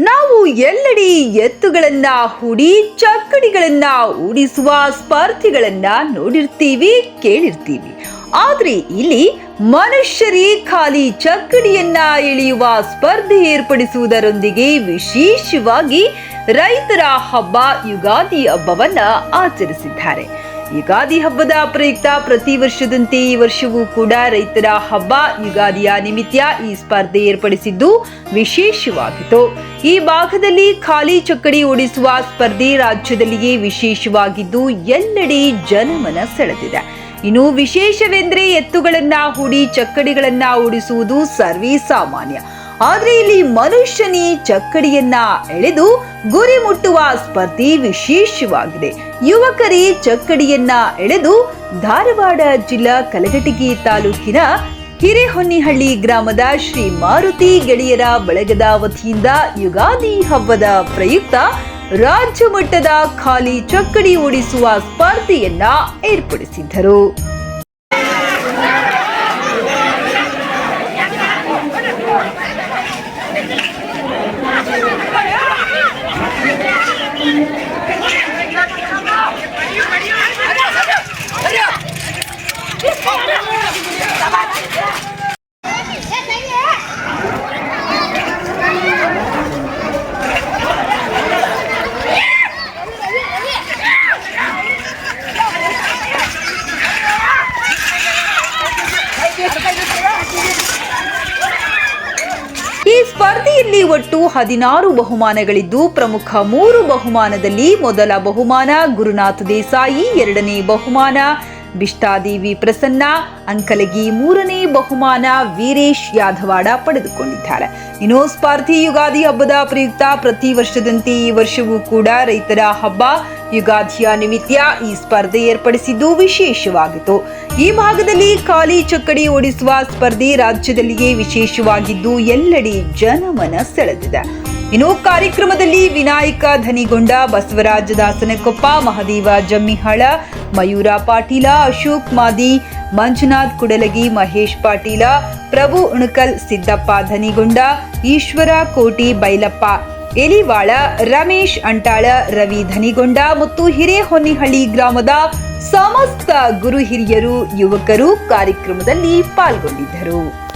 ನಾವು ಎಲ್ಲೆಡೆ ಎತ್ತುಗಳನ್ನ ಹುಡಿ, ಚಕ್ಕಡಿಗಳನ್ನ ಓಡಿಸುವ ಸ್ಪರ್ಧಿಗಳನ್ನ ನೋಡಿರ್ತೀವಿ, ಕೇಳಿರ್ತೀವಿ. ಆದ್ರೆ ಇಲ್ಲಿ ಮನುಷ್ಯರೇ ಖಾಲಿ ಚಕ್ಕಡಿಯನ್ನ ಎಳೆಯುವ ಸ್ಪರ್ಧೆ ಏರ್ಪಡಿಸುವುದರೊಂದಿಗೆ ವಿಶೇಷವಾಗಿ ರೈತರ ಹಬ್ಬ, ಯುಗಾದಿ ಹಬ್ಬವನ್ನ ಆಚರಿಸಿದ್ದಾರೆ. ಯುಗಾದಿ ಹಬ್ಬದ ಪ್ರಯುಕ್ತ ಪ್ರತಿ ವರ್ಷದಂತೆ ಈ ವರ್ಷವೂ ಕೂಡ ರೈತರ ಹಬ್ಬ, ಯುಗಾದಿಯ ನಿಮಿತ್ತ ಈ ಸ್ಪರ್ಧೆ ಏರ್ಪಡಿಸಿದ್ದು ವಿಶೇಷವಾಗಿತ್ತು. ಈ ಭಾಗದಲ್ಲಿ ಖಾಲಿ ಚಕ್ಕಡಿ ಓಡಿಸುವ ಸ್ಪರ್ಧೆ ರಾಜ್ಯದಲ್ಲಿಯೇ ವಿಶೇಷವಾಗಿದ್ದು ಎಲ್ಲೆಡೆ ಜನಮನ ಸೆಳೆದಿದೆ. ಇನ್ನು ವಿಶೇಷವೆಂದರೆ ಎತ್ತುಗಳನ್ನ ಹೂಡಿ ಚಕ್ಕಡಿಗಳನ್ನ ಓಡಿಸುವುದು ಸರ್ವೇ ಸಾಮಾನ್ಯ. ಆದ್ರೆ ಇಲ್ಲಿ ಮನುಷ್ಯನೇ ಚಕ್ಕಡಿಯನ್ನ ಎಳೆದು ಗುರಿ ಮುಟ್ಟುವ ಸ್ಪರ್ಧೆ ವಿಶೇಷವಾಗಿದೆ. ಯುವಕರೇ ಚಕ್ಕಡಿಯನ್ನ ಎಳೆದು ಧಾರವಾಡ ಜಿಲ್ಲಾ ಕಲಘಟಗಿ ತಾಲೂಕಿನ ಹಿರೇಹೊನ್ನಿಹಳ್ಳಿ ಗ್ರಾಮದ ಶ್ರೀ ಮಾರುತಿ ಗೆಳೆಯರ ಬಳಗದ ವತಿಯಿಂದ ಯುಗಾದಿ ಹಬ್ಬದ ಪ್ರಯುಕ್ತ ರಾಜ್ಯ ಮಟ್ಟದ ಖಾಲಿ ಚಕ್ಕಡಿ ಓಡಿಸುವ ಸ್ಪರ್ಧೆಯನ್ನ ಏರ್ಪಡಿಸಿದ್ದರು. ಈ ಸ್ಪರ್ಧೆಯಲ್ಲಿ ಒಟ್ಟು ಹದಿನಾರು ಬಹುಮಾನಗಳಿದ್ದು ಪ್ರಮುಖ ಮೂರು ಬಹುಮಾನದಲ್ಲಿ ಮೊದಲ ಬಹುಮಾನ ಗುರುನಾಥ ದೇಸಾಯಿ, ಎರಡನೇ ಬಹುಮಾನ ಬಿಷ್ಟಾದೇವಿ ಪ್ರಸನ್ನ, ಅಂಕಲಗಿ ಮೂರನೇ ಬಹುಮಾನ ವೀರೇಶ್ ಯಾದವಾಡ ಪಡೆದುಕೊಂಡಿದ್ದಾರೆ. ಇನ್ನು ಸ್ಪರ್ಧಿ ಯುಗಾದಿ ಹಬ್ಬದ ಪ್ರಯುಕ್ತ ಪ್ರತಿ ವರ್ಷದಂತೆ ಈ ವರ್ಷವೂ ಕೂಡ ರೈತರ ಹಬ್ಬ ಯುಗಾದಿಯ ನಿಮಿತ್ಯ ಈ ಸ್ಪರ್ಧೆ ಏರ್ಪಡಿಸಿದ್ದು ವಿಶೇಷವಾಗಿತ್ತು. ಈ ಭಾಗದಲ್ಲಿ ಖಾಲಿ ಚಕ್ಕಡಿ ಓಡಿಸುವ ಸ್ಪರ್ಧೆ ರಾಜ್ಯದಲ್ಲಿಯೇ ವಿಶೇಷವಾಗಿದ್ದು, ಎಲ್ಲೆಡೆ ಜನಮನ ಸೆಳೆದಿದೆ. ಇನ್ನು ಕಾರ್ಯಕ್ರಮದಲ್ಲಿ ವಿನಾಯಕ ಧನಿಗೊಂಡ ಬಸವರಾಜ ದಾಸನಕೊಪ್ಪ, ಮಹದೇವ ಜಮ್ಮಿಹಾಳ, ಮಯೂರ ಪಾಟೀಲ, ಅಶೋಕ್ ಮಾದಿ, ಮಂಜುನಾಥ್ ಕುಡಲಗಿ, ಮಹೇಶ್ ಪಾಟೀಲ, ಪ್ರಭು ಉಣಕಲ್, ಸಿದ್ದಪ್ಪ ಧನಿಗೊಂಡ, ಈಶ್ವರ ಕೋಟಿ, ಬೈಲಪ್ಪ ಎಲಿವಾಳ ರಮೇಶ್ ಅಂಟಾಳ ರವಿ ಧನಿಗೊಂಡ ಮತ್ತು ಹಿರೇಹೊನ್ನಿಹಳ್ಳಿ ಗ್ರಾಮದ ಸಮಸ್ತ ಗುರು ಹಿರಿಯರು ಯುವಕರು ಕಾರ್ಯಕ್ರಮದಲ್ಲಿ ಪಾಲ್ಗೊಂಡಿದ್ದರು.